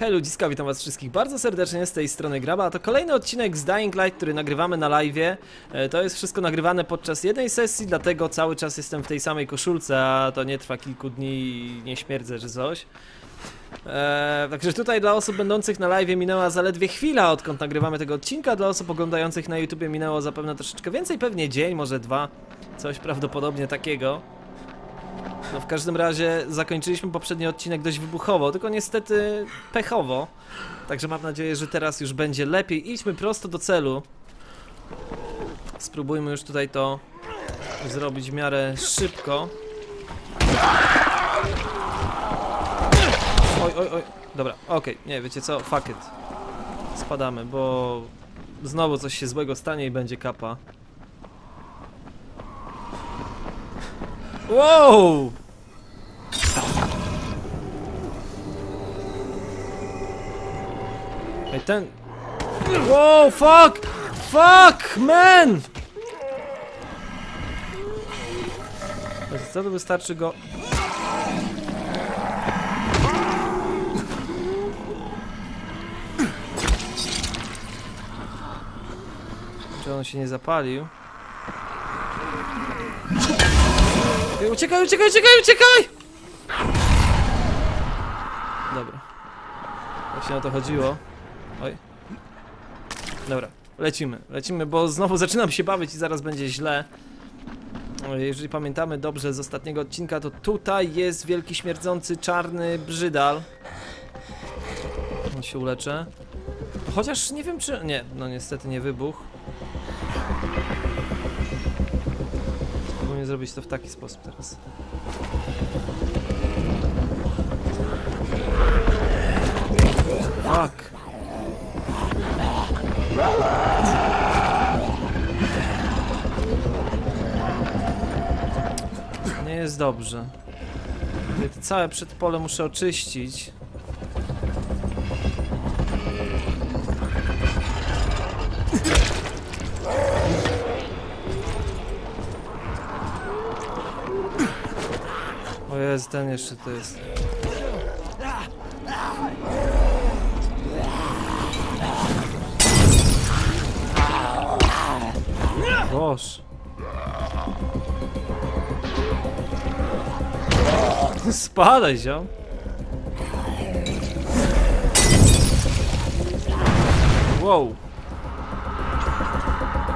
Hej ludziska, witam was wszystkich bardzo serdecznie z tej strony Graba, a to kolejny odcinek z Dying Light, który nagrywamy na live. To jest wszystko nagrywane podczas jednej sesji, dlatego cały czas jestem w tej samej koszulce, a to nie trwa kilku dni i nie śmierdzę czy coś. Eee, także tutaj dla osób będących na live minęła zaledwie chwila, odkąd nagrywamy tego odcinka. Dla osób oglądających na YouTubie minęło zapewne troszeczkę więcej, pewnie dzień, może dwa, coś prawdopodobnie takiego. No w każdym razie zakończyliśmy poprzedni odcinek dość wybuchowo, tylko niestety pechowo. Także mam nadzieję, że teraz już będzie lepiej. Idźmy prosto do celu. Spróbujmy już tutaj to zrobić w miarę szybko. Oj, oj, oj. Dobra, okej, nie, wiecie co? Fuck it. Spadamy, bo znowu coś się złego stanie i będzie kapa. Wow! Ej, ten... Wow, fuck! Fuck, man! Co to wystarczy go... Czy on się nie zapalił? Ej, Uciekaj, uciekaj, uciekaj, uciekaj! Dobra. Właśnie o to chodziło. Oj. Dobra, lecimy, lecimy, bo znowu zaczynam się bawić i zaraz będzie źle. Jeżeli pamiętamy dobrze z ostatniego odcinka, to tutaj jest wielki śmierdzący czarny brzydal. On się uleczy. Chociaż nie wiem czy... Nie, no niestety nie wybuch. Zrobić to w taki sposób teraz. Fuck. Nie jest dobrze. Całe przedpole muszę oczyścić. Jest, ten jeszcze to jest. Boż. Spadaj, ziom. Wow.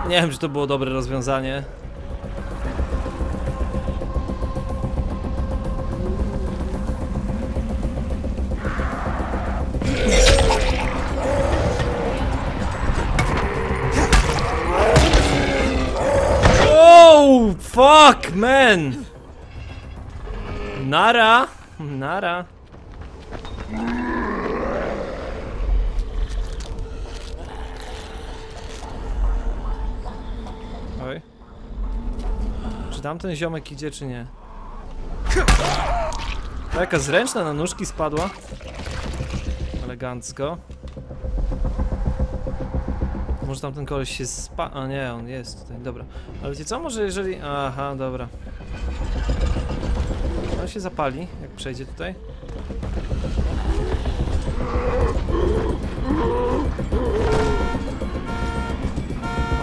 Nie wiem, czy to było dobre rozwiązanie. Man! Nara! Nara! Oj. Czy tamten ziomek idzie, czy nie? Jaka zręczna na nóżki spadła. Elegancko. Może tamten koleś się spa... A nie, on jest tutaj, dobra. Ale wiecie co, może jeżeli... Aha, dobra. Się zapali, jak przejdzie tutaj.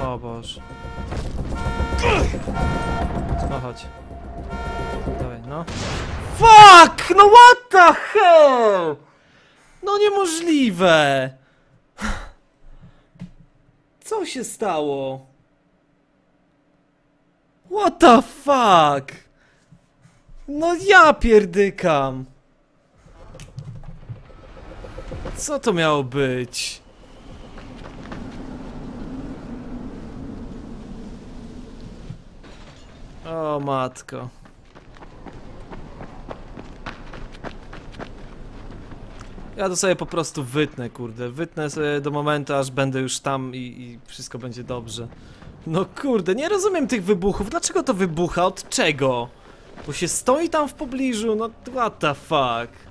O Boże. No chodź. Dawaj, no. Fuck! No what the hell? No niemożliwe! Co się stało? What the fuck? No ja pierdykam. Co to miało być? O matko. Ja to sobie po prostu wytnę, kurde. Wytnę sobie do momentu, aż będę już tam i, i wszystko będzie dobrze. No kurde, nie rozumiem tych wybuchów. Dlaczego to wybucha? Od czego? Bo się stoi tam w pobliżu, no what the fuck.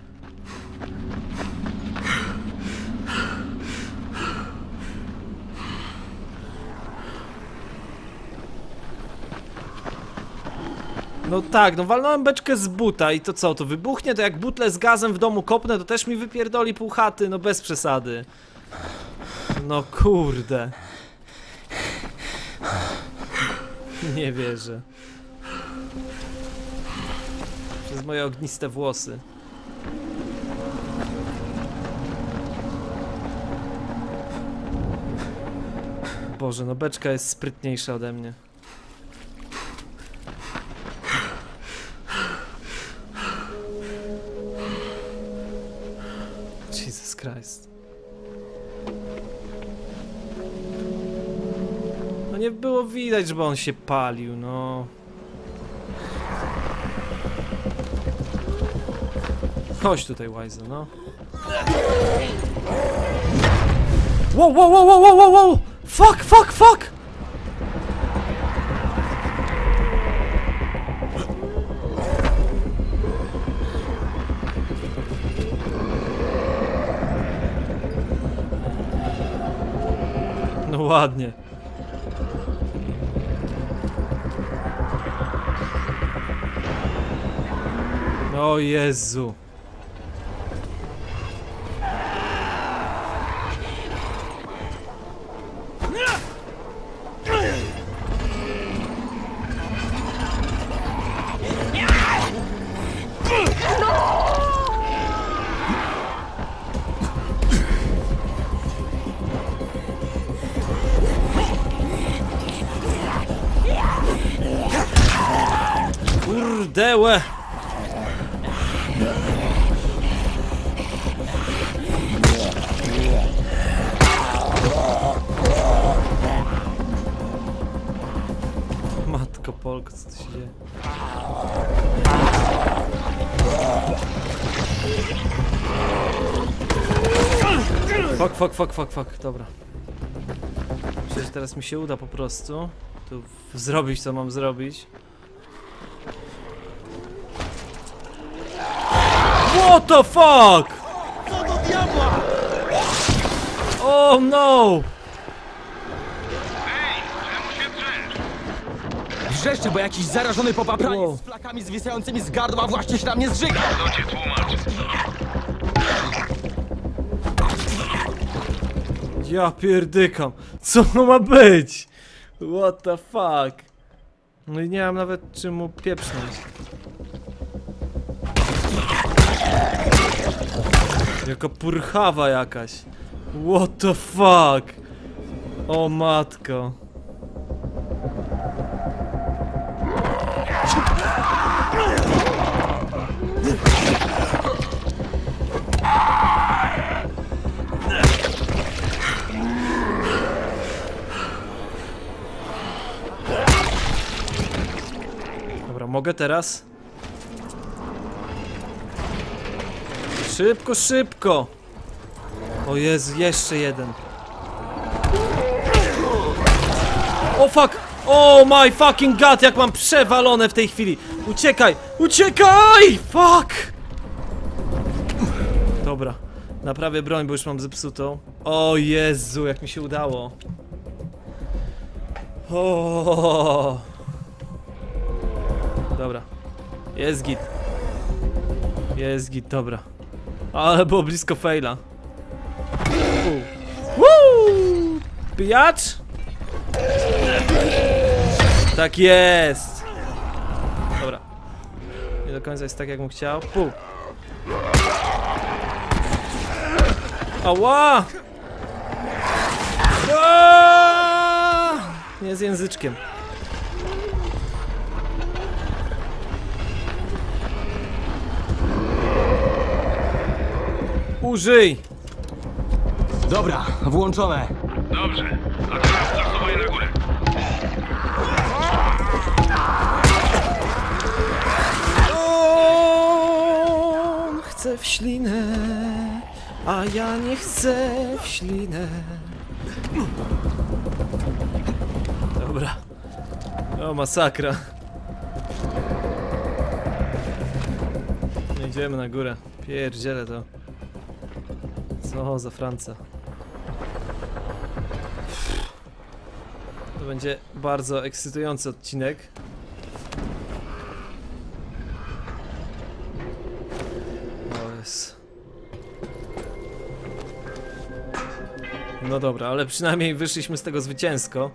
No tak, no walnąłem beczkę z buta i to co, to wybuchnie? To jak butle z gazem w domu kopnę, to też mi wypierdoli pół chaty, no bez przesady. No kurde. Nie wierzę. Moje ogniste włosy. Boże, no beczka jest sprytniejsza ode mnie. Jesus Christ. No nie było widać, żeby on się palił, no. Chodź tutaj, Wise, no. Wow, wow, wow, wow, wow, wow! Fuck, fuck, fuck! No ładnie. O Jezu. Fuck, fuck, fuck, fuck, dobra. Myślę, że teraz mi się uda po prostu tu zrobić co mam zrobić. What the fuck? Co do diabła! Oh no! Wrzeszczę, bo jakiś zarażony popapraniec Wow. z flakami zwisającymi z gardła właśnie się na mnie zżyga. To cię tłumaczy. Ja pierdykam. Co to ma być? What the fuck? No i nie mam nawet czym mu pieprznąć. Jaka purchawa jakaś. What the fuck? O matko. Mogę teraz? Szybko, szybko! O Jezu, jeszcze jeden. O fuck! Oh my fucking god, jak mam przewalone w tej chwili! Uciekaj! Uciekaj! Fuck! Dobra, naprawię broń, bo już mam zepsutą. O Jezu, jak mi się udało. O. Dobra. Jest git. Jest git, dobra. Ale było blisko faila. Pijacz? Tak jest! Dobra. Nie do końca jest tak, jak bym chciał. Pu. Ała! Aaaa! Nie z języczkiem. Użyj! Dobra, włączone. Dobrze. A teraz zasuwaj na górę. On chce w ślinę, a ja nie chcę w ślinę. Dobra. O, masakra. Idziemy na górę. Pierdzielę to. No, za Franca. To będzie bardzo ekscytujący odcinek. O jest. No dobra, ale przynajmniej wyszliśmy z tego zwycięsko.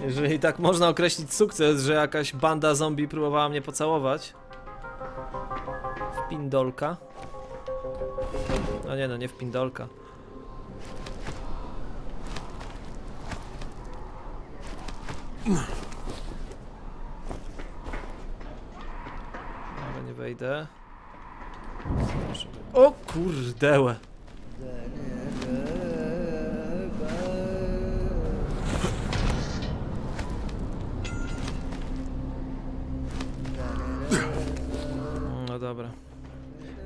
Jeżeli tak można określić sukces, że jakaś banda zombie próbowała mnie pocałować. W pindolka. Nie no, nie w pindolka. Ale nie wejdę. O kurdełe. No dobra.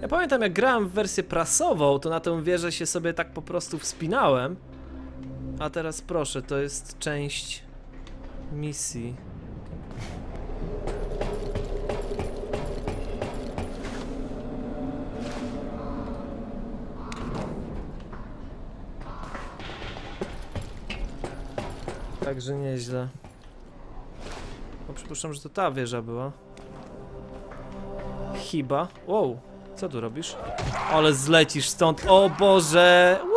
Ja pamiętam jak grałem w wersję prasową, to na tę wieżę się sobie tak po prostu wspinałem. A teraz proszę, to jest część misji. Także nieźle. No przypuszczam, że to ta wieża była. Chyba. Wow, co tu robisz? Ale zlecisz stąd. O Boże! Woo!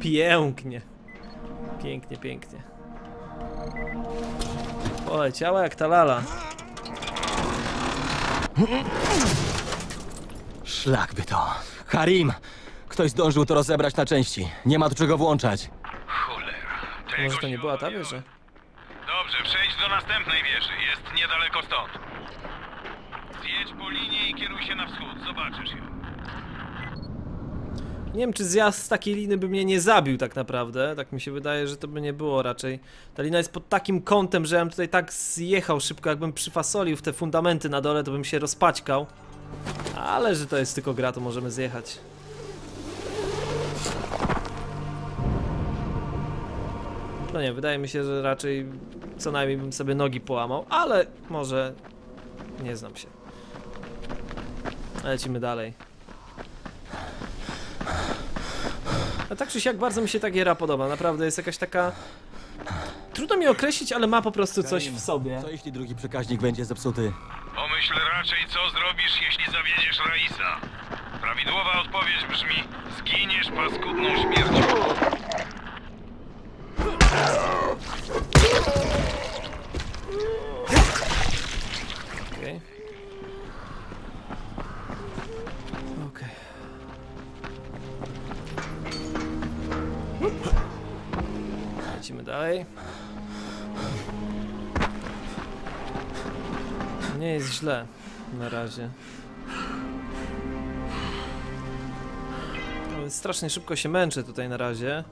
Pięknie. Pięknie, pięknie. Poleciała jak ta lala. Szlak by to. Karim! Ktoś zdążył to rozebrać na części. Nie ma tu czego włączać. Cholera. Tego Może to nie była ta wieża? Dobrze, przejdź do następnej wieży. Jest niedaleko stąd. Zjedź po linii i kieruj się na wschód. Zobaczysz ją. Nie wiem, czy zjazd z takiej liny by mnie nie zabił tak naprawdę. Tak mi się wydaje, że to by nie było raczej. Ta lina jest pod takim kątem, że ja bym tutaj tak zjechał szybko, jakbym przyfasolił w te fundamenty na dole, to bym się rozpaćkał. Ale że to jest tylko gra, to możemy zjechać. No nie, wydaje mi się, że raczej co najmniej bym sobie nogi połamał, ale może nie znam się. Lecimy dalej. A tak czy siak bardzo mi się ta giera podoba, naprawdę jest jakaś taka... Trudno mi określić, ale ma po prostu coś w sobie. Co jeśli drugi przekaźnik będzie zepsuty? Pomyśl raczej, co zrobisz, jeśli zawiedziesz Raisa. Prawidłowa odpowiedź brzmi: zginiesz paskudną śmiercią. Dalej. Nie jest źle na razie. Ale Strasznie szybko się męczę tutaj na razie.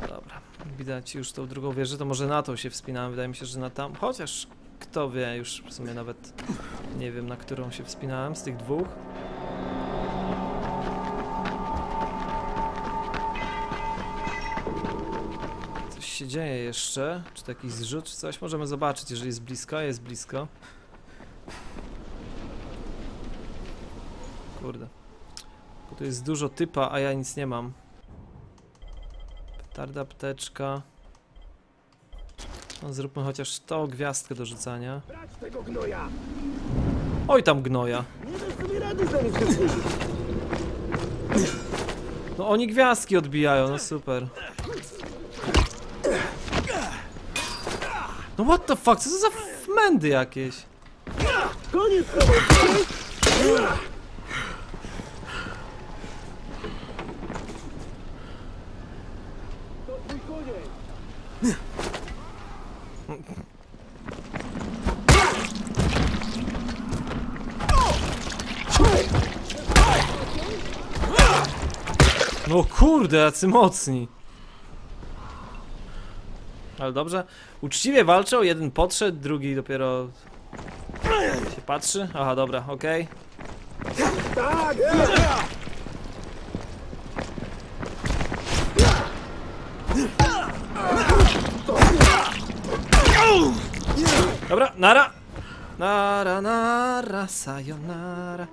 No dobra, widać już tą drugą wieżę, to może na tą się wspinałem, wydaje mi się, że na tam, chociaż kto wie, już w sumie nawet nie wiem na którą się wspinałem z tych dwóch. Coś się dzieje jeszcze, czy to jakiś zrzut, czy coś, możemy zobaczyć, jeżeli jest blisko, jest blisko. Kurde. Bo tu jest dużo typa, a ja nic nie mam. Petarda, apteczka. No, zróbmy chociaż tą gwiazdkę do rzucania. Oj tam gnoja. No oni gwiazdki odbijają, no super. No what the fuck, co to za mędy jakieś? No kurde, jacy mocni. Ale dobrze. Uczciwie walczą, jeden podszedł, drugi dopiero się patrzy. Aha, dobra, okej. Dobra, nara. Nara, nara, sayonara.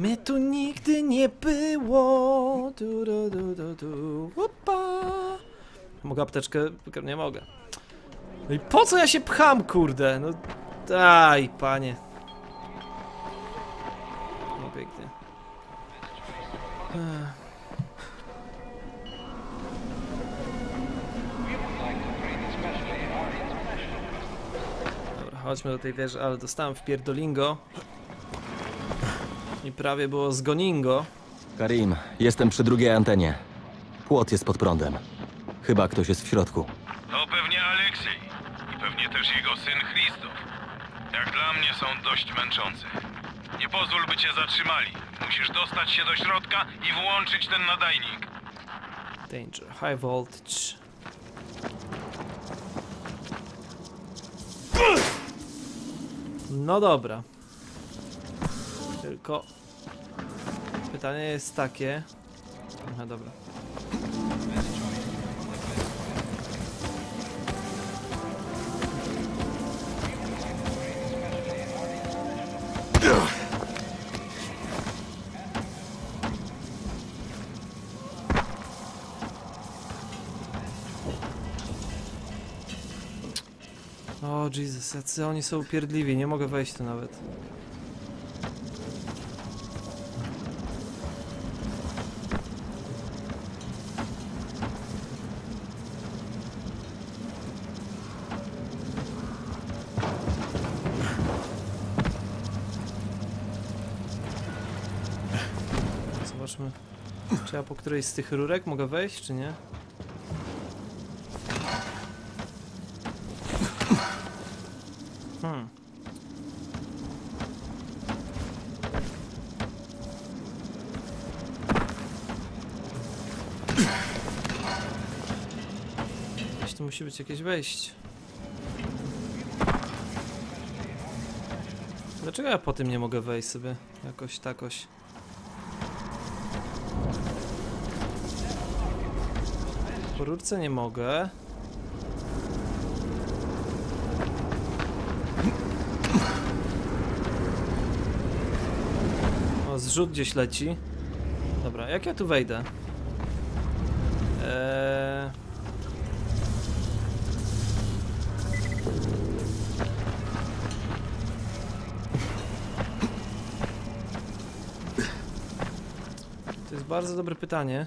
Mnie tu nigdy nie było. Du, du, du, du, du. Opa. Mogę apteczkę? Nie mogę. No i po co ja się pcham, kurde? No daj, panie. No pięknie. Ech. Chodźmy do tej wieży, ale dostałem w pierdolingo. I prawie było zgoningo. Karim, jestem przy drugiej antenie. Płot jest pod prądem. Chyba ktoś jest w środku. To pewnie Aleksiej i pewnie też jego syn Christoph. Jak dla mnie są dość męczące. Nie pozwól, by cię zatrzymali. Musisz dostać się do środka i włączyć ten nadajnik. Danger, high voltage. No dobra. Tylko pytanie jest takie. Aha, dobra. O Jesus, jacy oni są upierdliwi, nie mogę wejść tu nawet. Zobaczmy, czy ja po którejś z tych rurek mogę wejść, czy nie? Musi być jakieś wejście. Dlaczego ja po tym nie mogę wejść sobie jakoś takoś? Po rurce nie mogę. O, zrzut gdzieś leci. Dobra, jak ja tu wejdę? Eee... bardzo dobre pytanie.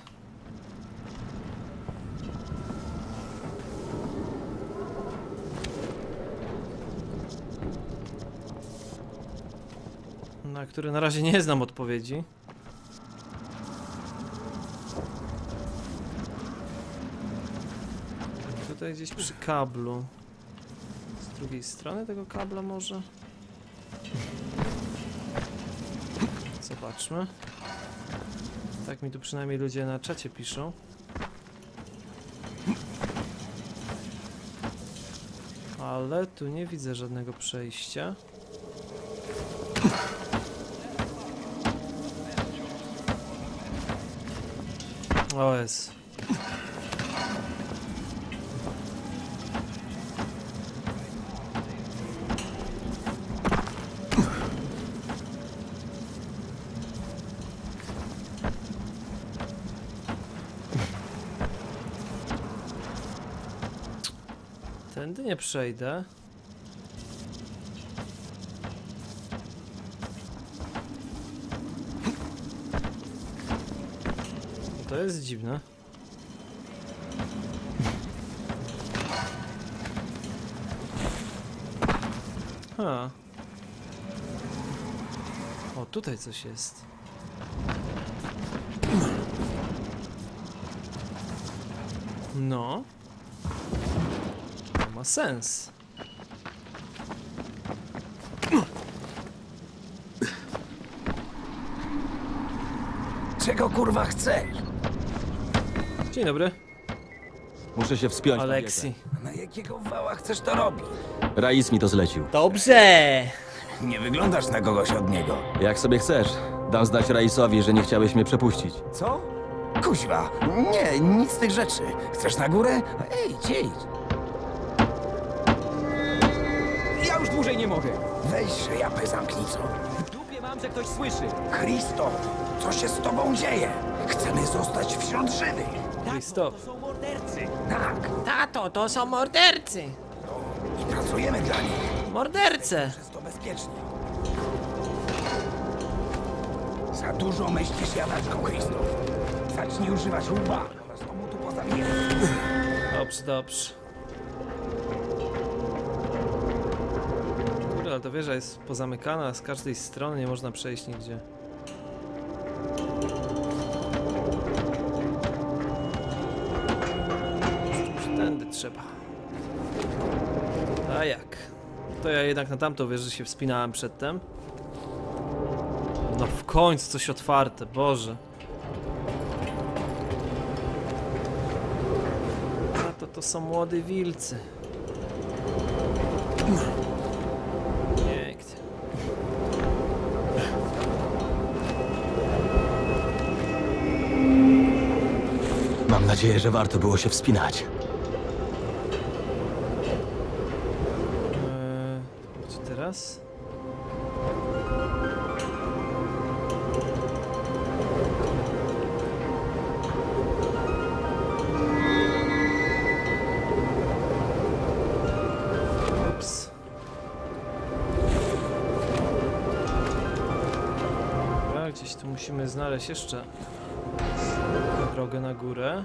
na które na razie nie znam odpowiedzi. Tutaj gdzieś przy kablu. Z drugiej strony tego kabla może? Zobaczmy. Tak mi tu przynajmniej ludzie na czacie piszą. Ale tu nie widzę żadnego przejścia. O jest. Tędy nie przejdę. To jest dziwne. Ha. O, tutaj coś jest. No. Ma sens. Czego kurwa chcesz? Dzień dobry, Muszę się wspiąć Aleksi. Na jakiego wała chcesz to robić? Rais mi to zlecił. Dobrze! Nie wyglądasz na kogoś od niego. Jak sobie chcesz. Dam znać Raisowi, że nie chciałeś mnie przepuścić. Co? Kuźwa, nie, nic z tych rzeczy. Chcesz na górę? Ej, idź. Ja już dłużej nie mogę. Weź szejapę zamknicą. W dupie mam, że ktoś słyszy. Christo, co się z tobą dzieje? Chcemy zostać wśród żywych. Krzysztof. To są mordercy. Tak, Tato, to są mordercy! Pracujemy dla nich. Mordercę! Jest to bezpiecznie. Za dużo myślisz, jadaczko Krzysztof. Zacznij używać łba. Dobrze, dobrze. Ale ta wieża jest pozamykana z każdej strony, nie można przejść nigdzie. Tędy trzeba. A jak? To ja jednak na tamtą wieżę się wspinałem przedtem. No w końcu coś otwarte, Boże. A to to są młody wilcy. Pięknie. Nadzieję, że warto było się wspinać. Eee, gdzie teraz? Musimy znaleźć jeszcze drogę na górę.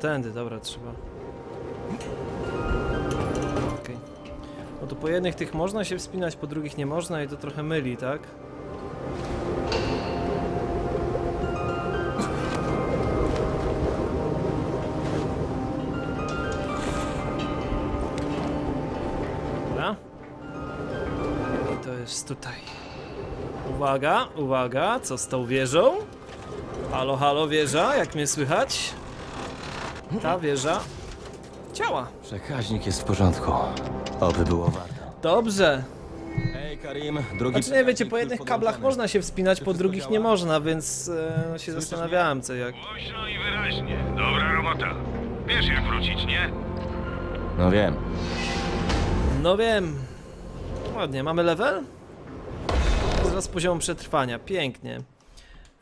Tędy, dobra, trzeba. Okej. No to po jednych tych można się wspinać, po drugich nie można i to trochę myli, tak? Dobra. I to jest tutaj. Uwaga, uwaga, co z tą wieżą? Halo, halo, wieża, jak mnie słychać? Ta wieża działa. Przekaźnik jest w porządku. Oby było warto. Dobrze. Hej, Karim, drugi Znaczy nie wiecie, po jednych kablach można się wspinać, po drugich działa? nie można, więc e, no się zastanawiałem co jak. Głośno i wyraźnie. Dobra robota. Wiesz jak wrócić, nie? No wiem. No wiem. Ładnie, mamy level? Zaraz poziom przetrwania, pięknie.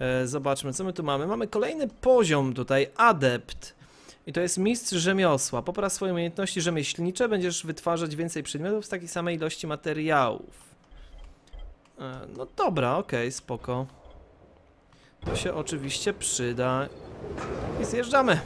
E, zobaczmy, co my tu mamy. Mamy kolejny poziom tutaj, adept. I to jest mistrz rzemiosła. Popraw swoje umiejętności rzemieślnicze, będziesz wytwarzać więcej przedmiotów z takiej samej ilości materiałów. E, no dobra, okej, spoko. To się oczywiście przyda. I zjeżdżamy.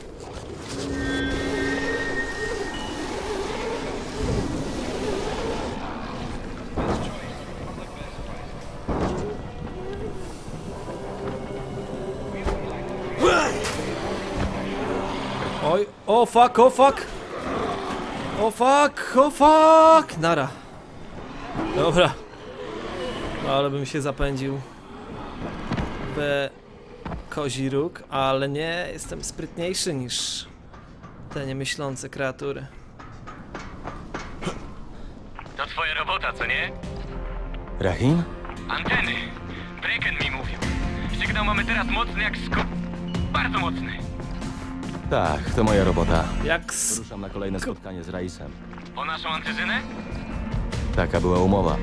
Oj, o fuck, o fuck! O fuck, o fuck! Nara. Dobra. No, ale bym się zapędził. We kozi róg, ale nie, jestem sprytniejszy niż te niemyślące kreatury. To twoja robota, co nie? Rahim? Anteny. Breken mi mówił. Sygnał mamy teraz mocny jak sko... Bardzo mocny. Tak, to moja robota. Jak s... Ruszam na kolejne spotkanie z Raisem. Po naszą antyzynę? Taka była umowa.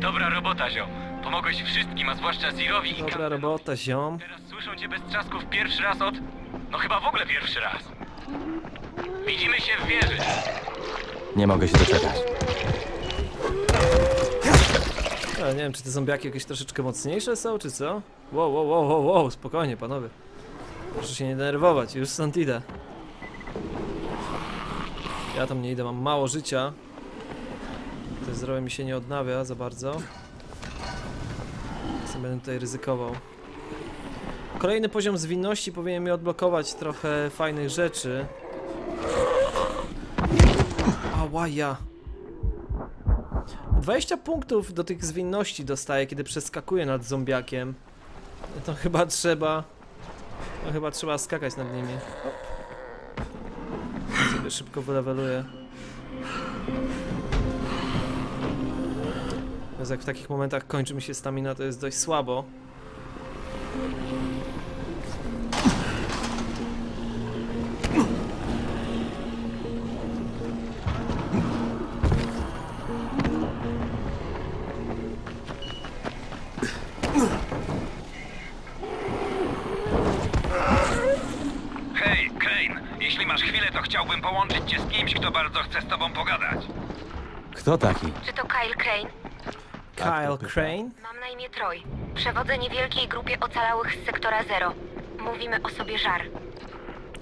Dobra robota, ziom. Pomogłeś wszystkim, a zwłaszcza Zirowi i Dobra robota, ziom. Teraz słyszą cię bez trzasków pierwszy raz od... No chyba w ogóle pierwszy raz. Widzimy się w wieży. Nie mogę się doczekać. Ale nie wiem, czy te zombiaki jakieś troszeczkę mocniejsze są, czy co? Wow, wow, wow, wow, wow, spokojnie, panowie. Proszę się nie denerwować, już stąd idę. Ja tam nie idę, mam mało życia. To zdrowie mi się nie odnawia za bardzo. Więc będę tutaj ryzykował. Kolejny poziom zwinności powinien mi odblokować trochę fajnych rzeczy. Ała, ja. 20 punktów do tych zwinności dostaję, kiedy przeskakuję nad zombiakiem. To chyba trzeba... To chyba trzeba skakać nad nimi. Sobie szybko wyleweluję. Więc jak w takich momentach kończy mi się stamina, to jest dość słabo. Kto taki? Czy to Kyle Crane? Kyle pyta. Crane? Mam na imię Troy. Przewodzę niewielkiej grupie ocalałych z sektora Zero. Mówimy o sobie żar.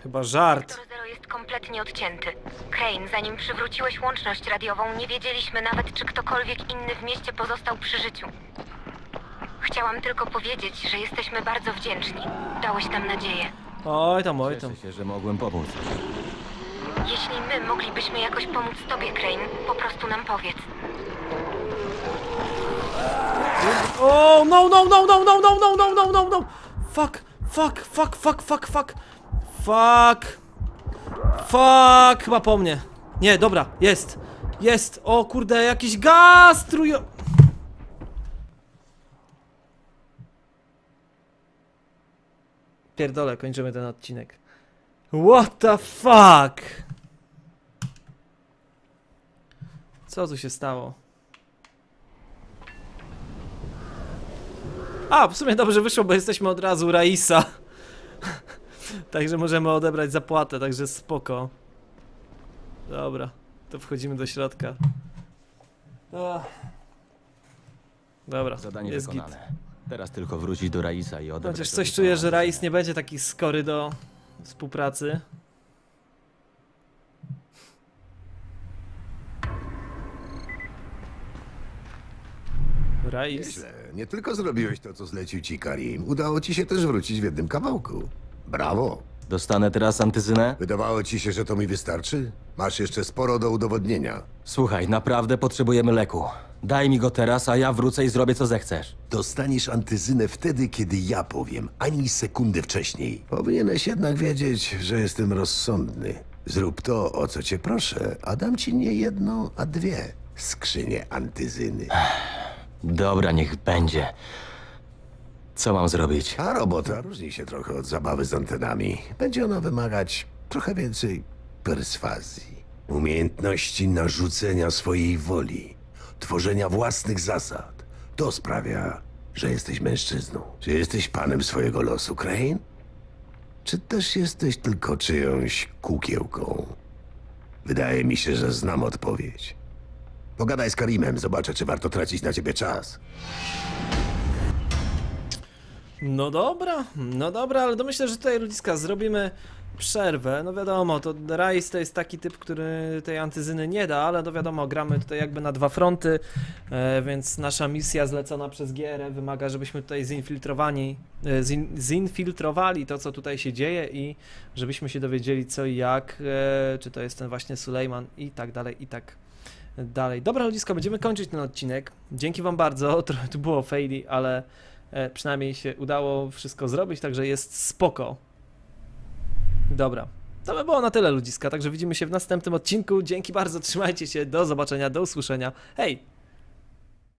Chyba żart. Sektor Zero jest kompletnie odcięty. Crane, zanim przywróciłeś łączność radiową, nie wiedzieliśmy nawet, czy ktokolwiek inny w mieście pozostał przy życiu. Chciałam tylko powiedzieć, że jesteśmy bardzo wdzięczni. Dałeś nam nadzieję. Oj tam, oj tam. Cieszę się, że mogłem pomóc. Jeśli my moglibyśmy jakoś pomóc tobie, Crane, po prostu nam powiedz. O, no, no, no, no, no, no, no, no, no, no, no. Fuck, fuck, fuck, fuck, fuck, fuck. Fuck. Fuck, chyba po mnie. Nie, dobra, jest. Jest. O kurde, jakiś gaz trujo... Pierdolę, kończymy ten odcinek. What the fuck? Co tu się stało? A, w sumie dobrze wyszło, bo jesteśmy od razu Raisa. także możemy odebrać zapłatę, także spoko. Dobra, to wchodzimy do środka. Dobra, Zadanie jest git. wykonane. Teraz tylko wrócić do Raisa i odebrać... Chociaż coś co czuję, że Rais nie będzie taki skory do współpracy. Nieźle. Nie tylko zrobiłeś to, co zlecił ci Karim, udało ci się też wrócić w jednym kawałku. Brawo! Dostanę teraz antyzynę? Wydawało ci się, że to mi wystarczy? Masz jeszcze sporo do udowodnienia. Słuchaj, naprawdę potrzebujemy leku. Daj mi go teraz, a ja wrócę i zrobię co zechcesz. Dostaniesz antyzynę wtedy, kiedy ja powiem, ani sekundy wcześniej. Powinieneś jednak wiedzieć, że jestem rozsądny. Zrób to, o co cię proszę, a dam ci nie jedną, a dwie skrzynie antyzyny. Dobra, niech będzie. Co mam zrobić? A robota różni się trochę od zabawy z antenami. Będzie ona wymagać trochę więcej perswazji, umiejętności narzucenia swojej woli, tworzenia własnych zasad. To sprawia, że jesteś mężczyzną. Czy jesteś panem swojego losu, Crane? Czy też jesteś tylko czyjąś kukiełką? Wydaje mi się, że znam odpowiedź. Pogadaj z Karimem, zobaczę, czy warto tracić na ciebie czas. No dobra, no dobra, ale to myślę, że tutaj ludziska zrobimy przerwę. No wiadomo, to Rais to jest taki typ, który tej antyzyny nie da, ale to wiadomo, gramy tutaj jakby na dwa fronty, e, więc nasza misja zlecona przez Gierę wymaga, żebyśmy tutaj zinfiltrowani, e, zin, zinfiltrowali to, co tutaj się dzieje i żebyśmy się dowiedzieli co i jak, e, czy to jest ten właśnie Sulejman i tak dalej, i tak dalej. Dobra ludziska, będziemy kończyć ten odcinek. Dzięki wam bardzo, trochę tu było faili, ale e, przynajmniej się udało wszystko zrobić, także jest spoko. Dobra. To by było na tyle ludziska, także widzimy się w następnym odcinku. Dzięki bardzo, trzymajcie się, do zobaczenia, do usłyszenia. Hej!